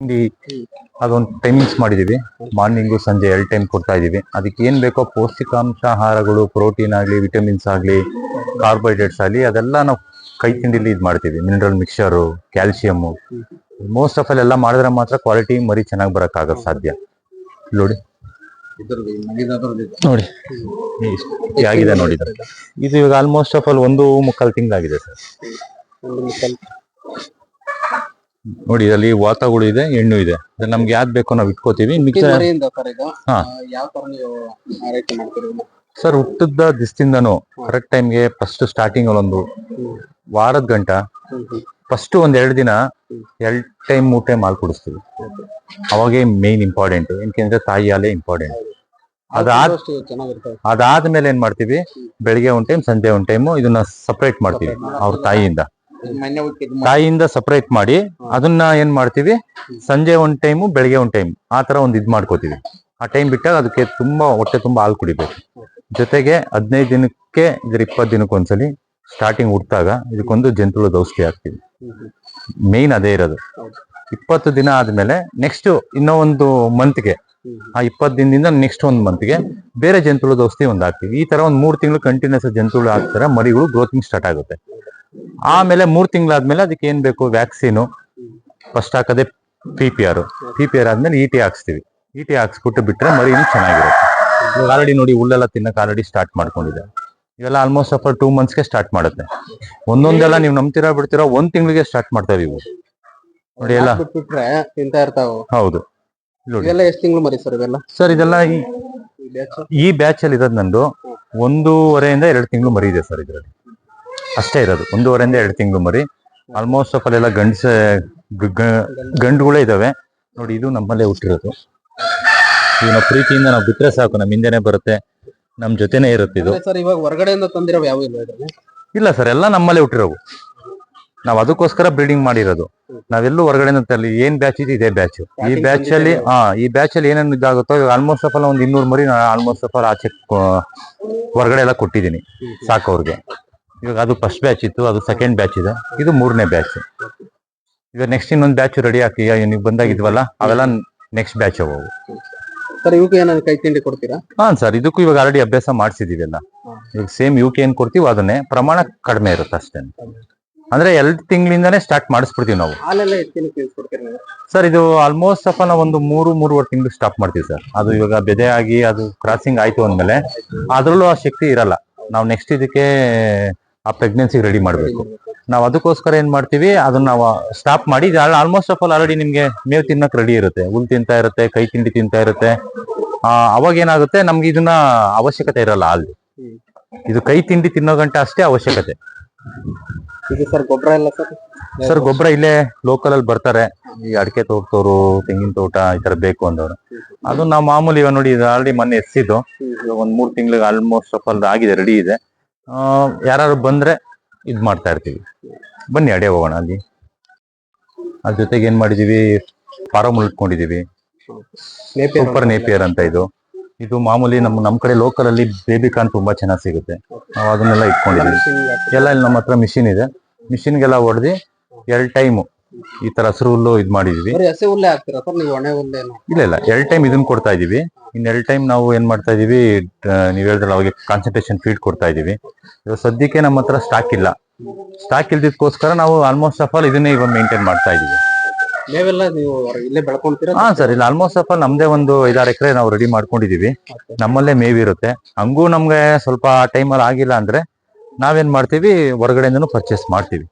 ತಿಂಡಿ ಅದೊಂದು ಟೈಮಿಂಗ್ಸ್ ಮಾಡಿದೀವಿ. ಮಾರ್ನಿಂಗು ಸಂಜೆ ಎರಡು ಟೈಮ್ ಕೊಡ್ತಾ ಇದೀವಿ. ಅದಕ್ಕೆ ಏನ್ ಬೇಕೋ ಪೌಷ್ಟಿಕಾಂಶ ಆಹಾರಗಳು ಪ್ರೋಟೀನ್ ಆಗಲಿ ವಿಟಮಿನ್ಸ್ ಆಗಲಿ ಕಾರ್ಬೋಹೈಡ್ರೇಟ್ಸ್ ಆಗಲಿ ಅದೆಲ್ಲ ನಾವು ಕೈ ತಿಂಡಿಲಿ ಇದು ಮಾಡ್ತೀವಿ. Mineral mixer calcium most of ಎಲ್ಲ ಮಾಡಿದ್ರೆ ಮಾತ್ರ ಕ್ವಾಲಿಟಿ ಮರಿ ಚೆನ್ನಾಗಿ ಬರೋಕ್ಕಾಗಲ್ಲ ಸಾಧ್ಯ. ನೋಡಿ. ನೋಡಿ. ಆಗಿದೆ ನೋಡಿ ಇದು. ಇದು ಇವಾಗ ಆಲ್ಮೋಸ್ಟ್ ಆಫ್ ಆಲ್ ಒಂದು ಮುಕ್ಕಾಲು ತಿಂಗಳಾಗಿದೆ ಸರ್. ನೋಡಿ ಇದರಲ್ಲಿ ವಾತಗಳು ಇದೆ ಎಣ್ಣು ಇದೆ. ನಮ್ಗೆ ಯಾವ್ದು ಬೇಕೋ ನಾವು ಇಟ್ಕೋತೀವಿ. ಮಿಕ್ಸರ್ ಸರ್ ಹುಟ್ಟದ ದಿಸ್ತಿಂದನು ಕರೆಕ್ಟ್ ಟೈಮ್ಗೆ ಫಸ್ಟ್ ಸ್ಟಾರ್ಟಿಂಗ್ ಒಂದು ವಾರದ ಗಂಟ. ಫಸ್ಟ್ ಒಂದ್ ಎರಡು ದಿನ ಎರಡ್ ಟೈಮ್ ಮೂರ್ ಟೈಮ್ ಹಾಲು ಕುಡಿಸ್ತೀವಿ. ಅವಾಗೇ ಮೇನ್ ಇಂಪಾರ್ಟೆಂಟ್ ಏನಕ್ಕೆ ತಾಯಿ ಹಾಲೇ ಇಂಪಾರ್ಟೆಂಟ್ ಅದಾದ ಅದಾದ್ಮೇಲೆ ಏನ್ ಮಾಡ್ತೀವಿ? ಬೆಳಿಗ್ಗೆ ಒಂದ್ ಟೈಮ್ ಸಂಜೆ ಒಂದ್ ಟೈಮ್ ಇದನ್ನ ಸಪರೇಟ್ ಮಾಡ್ತೀವಿ ಅವ್ರ ತಾಯಿಯಿಂದ. ತಾಯಿಯಿಂದ ಸಪರೇಟ್ ಮಾಡಿ ಅದನ್ನ ಏನ್ ಮಾಡ್ತೀವಿ? ಸಂಜೆ ಒಂದ್ ಟೈಮು ಬೆಳಿಗ್ಗೆ ಒಂದ್ ಟೈಮ್ ಆ ತರ ಒಂದ್ ಇದ್ ಮಾಡ್ಕೋತೀವಿ. ಆ ಟೈಮ್ ಬಿಟ್ಟಾಗ ಅದಕ್ಕೆ ತುಂಬಾ ಹೊಟ್ಟೆ ತುಂಬಾ ಹಾಲು ಕುಡಿಬೇಕು. ಜೊತೆಗೆ ಹದಿನೈದು ದಿನಕ್ಕೆ ಇದ್ರ ಇಪ್ಪತ್ತು ದಿನಕ್ಕೆ ಒಂದ್ಸಲಿ ಸ್ಟಾರ್ಟಿಂಗ್ ಹುಟ್ಟಾಗ ಇದಕ್ಕೊಂದು ಜಂತುಳದ ಔಷಧಿ ಹಾಕ್ತೀವಿ. ಮೇನ್ ಅದೇ ಇರೋದು. ಇಪ್ಪತ್ತು ದಿನ ಆದ್ಮೇಲೆ ನೆಕ್ಸ್ಟ್ ಇನ್ನೂ ಒಂದು ಮಂತ್ಗೆ ಆ ಇಪ್ಪತ್ತು ದಿನದಿಂದ ನೆಕ್ಸ್ಟ್ ಒಂದು ಮಂತ್ಗೆ ಬೇರೆ ಜಂತುಳದ ಔಷಧಿ ಒಂದು ಹಾಕ್ತೀವಿ. ಈ ತರ ಒಂದ್ ಮೂರು ತಿಂಗಳು ಕಂಟಿನ್ಯೂಸ್ ಜಂತುಳು ಹಾಕ್ತಾರೆ ಮರಿಗಳು ಗ್ರೋತಿಂಗ್ ಸ್ಟಾರ್ಟ್ ಆಗುತ್ತೆ. ಆಮೇಲೆ ಮೂರ್ ತಿಂಗಳಾದ್ಮೇಲೆ ಅದಕ್ಕೆ ಏನ್ ಬೇಕು? ವ್ಯಾಕ್ಸಿನ್ ಫಸ್ಟ್ ಹಾಕದೆ P P R P P R ಆದ್ಮೇಲೆ ಇ ಟಿ ಹಾಕ್ಸ್ತೀವಿ. ಇ ಟಿ ಹಾಕ್ಸ್ಬಿಟ್ಟು ಬಿಟ್ರೆ ಮರಿ ಇನ್ನೂ ಚೆನ್ನಾಗಿರುತ್ತೆ. ಇವಾಗ ಆಲ್ರೆಡಿ ನೋಡಿ ಹುಲ್ಲೆಲ್ಲ ತಿನ್ನಕ್ ಆಲ್ರೆಡಿ ಸ್ಟಾರ್ಟ್ ಮಾಡ್ಕೊಂಡಿದೆ. ಇವೆಲ್ಲ ಆಲ್ಮೋಸ್ಟ್ ಆಫ್ ಟೂ ಮಂತ್ಸ್ಗೆ ಸ್ಟಾರ್ಟ್ ಮಾಡುತ್ತೆ. ಒಂದೊಂದೆಲ್ಲ ನೀವು ನಂಬ್ತೀರಾ ಬಿಡ್ತೀರಾ ಒಂದ್ ತಿಂಗಳಿಗೆ ಸ್ಟಾರ್ಟ್ ಮಾಡ್ತೇವೆ ಇವು ನೋಡಿ ಎಲ್ಲ. ಬಿಟ್ಬಿಟ್ರೆ ತಿಂತಾ ಇರ್ತಾವ. ಹೌದು. ಇವೆಲ್ಲ ಎಷ್ಟು ತಿಂಗಳು ಮರಿ ಸರ್ ಇವೆಲ್ಲ? ಸರ್ ಇದೆಲ್ಲ ಈ ಬ್ಯಾಚ್ ಅಲ್ಲಿ ಇರೋದು ನಂದು ಒಂದೂವರೆಯಿಂದ ಎರಡು ತಿಂಗಳು ಮರಿ ಇದೆ ಸರ್ ಇದರಲ್ಲಿ. ಅಷ್ಟೇ ಇರೋದು. ಒಂದೂವರೆಯಿಂದ ಎರಡು ತಿಂಗಳು ಮರಿ. ಆಲ್ಮೋಸ್ಟ್ ಆಫ್ ಅಲ್ಲೆಲ್ಲ ಗಂಡ್ಸ ಗಂಡುಗಳೇ ಇದಾವೆ ನೋಡಿ ಇದು ನಮ್ಮಲ್ಲೇ ಹುಟ್ಟಿರೋದು. ಇವನ ನಾವು ಪ್ರೀತಿಯಿಂದ ನಾವು ಬಿಟ್ರೆ ಸಾಕು ನಮ್ಮ ಹಿಂದೆನೆ ಬರುತ್ತೆ ನಮ್ಮ ಜೊತೆನೆ ಇರುತ್ತೆ ಇದು. ಸರ್ ಇವಾಗ ಹೊರಗಡೆಯಿಂದ ತಂದಿರೋ ಯಾವ ಇಲ್ಲ ಇಲ್ಲ ಸರ್ ಎಲ್ಲ ನಮ್ಮಲ್ಲೇ ಹುಟ್ಟಿರೋವು. ನಾವು ಅದಕ್ಕೋಸ್ಕರ ಬ್ರೀಡಿಂಗ್ ಮಾಡಿರೋದು. ನಾವೆಲ್ಲೂ ಹೊರಗಡೆಯಿಂದ ತರಲಿ ಏನ್ ಬ್ಯಾಚ್ ಇದೆ ಇದೇ ಬ್ಯಾಚ್ ಈ ಬ್ಯಾಚ್ ಅಲ್ಲಿ ಹಾ ಈ ಬ್ಯಾಚ್ ಅಲ್ಲಿ ಏನೇನು ಇದಾಗುತ್ತೋ ಆಲ್ಮೋಸ್ಟ್ ಆಫ್ ಆಲ್ ಒಂದ್ ಇನ್ನೂರು ಮರಿ ಆಲ್ಮೋಸ್ಟ್ ಆಫ್ ಆಲ್ ಆಚೆ ಹೊರಗಡೆ ಎಲ್ಲ ಕೊಟ್ಟಿದ್ದೀನಿ. ಸಾಕೋರ್ಗೆ ಇವಾಗ ಅದು ಫಸ್ಟ್ ಬ್ಯಾಚ್ ಇತ್ತು ಅದು ಸೆಕೆಂಡ್ ಬ್ಯಾಚ್ ಇದೆ. ಇದು ಮೂರನೇ ಬ್ಯಾಚ್ ಇವಾಗ ನೆಕ್ಸ್ಟ್ ಇನ್ನೊಂದು ಬ್ಯಾಚ್ ರೆಡಿ ಆಗ್ತೀಯ ನೀವು ಬಂದಾಗಿದ್ವಲ್ಲ ಅವೆಲ್ಲ ನೆಕ್ಸ್ಟ್ ಬ್ಯಾಚ್ ಅವು. ಸರ್ ಇವಕ್ಕೆ ಏನಾದ್ರು ಕೈ ತಿಂಡಿ ಕೊಡ್ತೀರಾ? ಹಾ ಸರ್ ಇದಕ್ಕೂ ಇವಾಗ ಆಲ್ರೆಡಿ ಅಭ್ಯಾಸ ಮಾಡಿಸಿದೀವಿ ಎಲ್ಲ. ಇವಾಗ ಸೇಮ್ ಯುಕೆ ಏನು ಕೊಡ್ತೀವಿ ಅದನ್ನೇ ಪ್ರಮಾಣ ಕಡಿಮೆ ಇರುತ್ತೆ ಅಷ್ಟೇ. ಅಂದ್ರೆ ಎರಡು ತಿಂಗಳಿಂದಾನೇ ಸ್ಟಾರ್ಟ್ ಮಾಡಿಸ್ಬಿಡ್ತೀವಿ ನಾವು. ಸರ್ ಇದು ಆಲ್ಮೋಸ್ಟ್ ಆಫ್ ನಾವು ಒಂದು ಮೂರು ಮೂರುವರೆ ತಿಂಗಳು ಸ್ಟಾಪ್ ಮಾಡ್ತೀವಿ ಸರ್ ಅದು ಇವಾಗ ಬೆದೆ ಆಗಿ ಅದು ಕ್ರಾಸಿಂಗ್ ಆಯ್ತು ಅಂದ್ಮೇಲೆ ಅದರಲ್ಲೂ ಆ ಶಕ್ತಿ ಇರಲ್ಲ. ನಾವು ನೆಕ್ಸ್ಟ್ ಇದಕ್ಕೆ ಆ ಪ್ರೆಗ್ನೆನ್ಸಿ ರೆಡಿ ಮಾಡಬೇಕು. ನಾವು ಅದಕ್ಕೋಸ್ಕರ ಏನ್ ಮಾಡ್ತೀವಿ ಅದನ್ನ ನಾವು ಸ್ಟಾಪ್ ಮಾಡಿ ಆಲ್ಮೋಸ್ಟ್ ಆಫ್ ಆಲ್ ಆಲ್ರೆಡಿ ನಿಮ್ಗೆ ಮೇವು ತಿನ್ನಕ್ ರೆಡಿ ಇರುತ್ತೆ. ಹುಲ್ ತಿಂತಾ ಇರುತ್ತೆ ಕೈ ತಿಂಡಿ ತಿಂತಾ ಇರುತ್ತೆ. ಆ, ಅವಾಗ ಏನಾಗುತ್ತೆ ನಮ್ಗೆ ಇದನ್ನ ಅವಶ್ಯಕತೆ ಇರಲ್ಲ ಅಲ್ಲಿ ಇದು ಕೈ ತಿಂಡಿ ತಿನ್ನೋ ಗಂಟೆ ಅಷ್ಟೇ ಅವಶ್ಯಕತೆ. ಇದು ಸರ್ ಗೊಬ್ಬರ ಎಲ್ಲ ಸರ್? ಸರ್ ಗೊಬ್ಬರ ಇಲ್ಲೇ ಲೋಕಲ್ ಅಲ್ಲಿ ಬರ್ತಾರೆ. ಈ ಅಡಿಕೆ ತೋಟದವರು ತೆಂಗಿನ ತೋಟ ಈ ತರ ಬೇಕು ಅಂದವರು. ಅದು ನಾವು ಮಾಮೂಲಿ ಇವಾಗ ನೋಡಿ ಆಲ್ರೆಡಿ ಮೊನ್ನೆ ಎಸ್ಸಿದ್ದು ಒಂದ್ ಮೂರ್ ತಿಂಗಳಿಗೆ ಆಲ್ಮೋಸ್ಟ್ ಆಫ್ ಆಲ್ ಆಗಿದೆ ರೆಡಿ ಇದೆ. ಯಾರು ಬಂದ್ರೆ ಇದು ಮಾಡ್ತಾ ಇರ್ತೀವಿ. ಬನ್ನಿ ಅಡೆ ಹೋಗೋಣ ಅಲ್ಲಿ. ಅದ್ರ ಜೊತೆಗೆ ಏನ್ ಮಾಡಿದೀವಿ? ಫಾರಮ್ ಉಳ್ಕೊಂಡಿದೀವಿ ಸೂಪರ್ ನೇಪಿಯರ್ ಅಂತ. ಇದು. ಇದು ಮಾಮೂಲಿ ನಮ್ಮ ನಮ್ಮ ಕಡೆ ಲೋಕಲ್ ಅಲ್ಲಿ ಬೇಬಿ ಕಾನ್ ತುಂಬಾ ಚೆನ್ನಾಗಿ ಸಿಗುತ್ತೆ. ನಾವು ಅದನ್ನೆಲ್ಲ ಇಟ್ಕೊಂಡಿದೀವಿ. ಎಲ್ಲ ಇಲ್ಲಿ ನಮ್ಮ ಹತ್ರ ಮಿಷಿನ್ ಇದೆ. ಮಿಷಿನ್ಗೆಲ್ಲ ಹೊಡೆದು ಎರಡು ಟೈಮು ಈ ತರ ಹಸಿರು ಹುಲ್ಲು ಇದ್ ಮಾಡಿದೀವಿ. ಬರೀ ಹಸಿ ಹುಲ್ಲೆ ಹಾಕ್ತೀರಾ ಸರ್ ನೀವು ಒಣೆ ಹುಲ್ಲೇನು? ಇಲ್ಲ ಇಲ್ಲ. ಎರಡು ಟೈಮ್ ಇದನ್ನ ಕೊಡ್ತಾ ಇದೀವಿ. ಇನ್ ಎರಡು ಟೈಮ್ ನಾವು ಏನ್ ಮಾಡ್ತಾ ಇದೀವಿ ನೀವ್ ಹೇಳಿದ್ರಲ್ಲ ಅವಾಗ ಕಾನ್ಸಂಟ್ರೇಷನ್ ಫೀಡ್ ಕೊಡ್ತಾ ಇದೀವಿ. ಇವಾಗ ಸದ್ಯಕ್ಕೆ ನಮ್ಮ ಹತ್ರ ಸ್ಟಾಕ್ ಇಲ್ಲ. ಸ್ಟಾಕ್ ಇಲ್ದಿದ್ಕೋಸ್ಕರ ನಾವು ಆಲ್ಮೋಸ್ಟ್ ಆಫ್ ಆಲ್ ಇದನ್ನೇ ಇವಾಗ ಮೇಂಟೈನ್ ಮಾಡ್ತಾ ಇದೀವಿ. ಮೇವೆಲ್ಲ ನೀವು ಇಲ್ಲೇ ಬೆಳ್ಕೊಂತೀರಾ? ಹಾ ಸರ್. ಇಲ್ಲ ಆಲ್ಮೋಸ್ಟ್ ಆಫ್ ಆಲ್ ನಮ್ದೇ ಒಂದು ಐದಾರು ಎಕರೆ ನಾವು ರೆಡಿ ಮಾಡ್ಕೊಂಡಿದೀವಿ. ನಮ್ಮಲ್ಲೇ ಮೇವಿರುತ್ತೆ ಹಂಗೂ ನಮ್ಗೆ ಸ್ವಲ್ಪ ಟೈಮಲ್ಲಿ ಆಗಿಲ್ಲ ಅಂದ್ರೆ ನಾವೇನ್ ಮಾಡ್ತೀವಿ ಹೊರಗಡೆಯಿಂದನೂ ಪರ್ಚೇಸ್ ಮಾಡ್ತೀವಿ.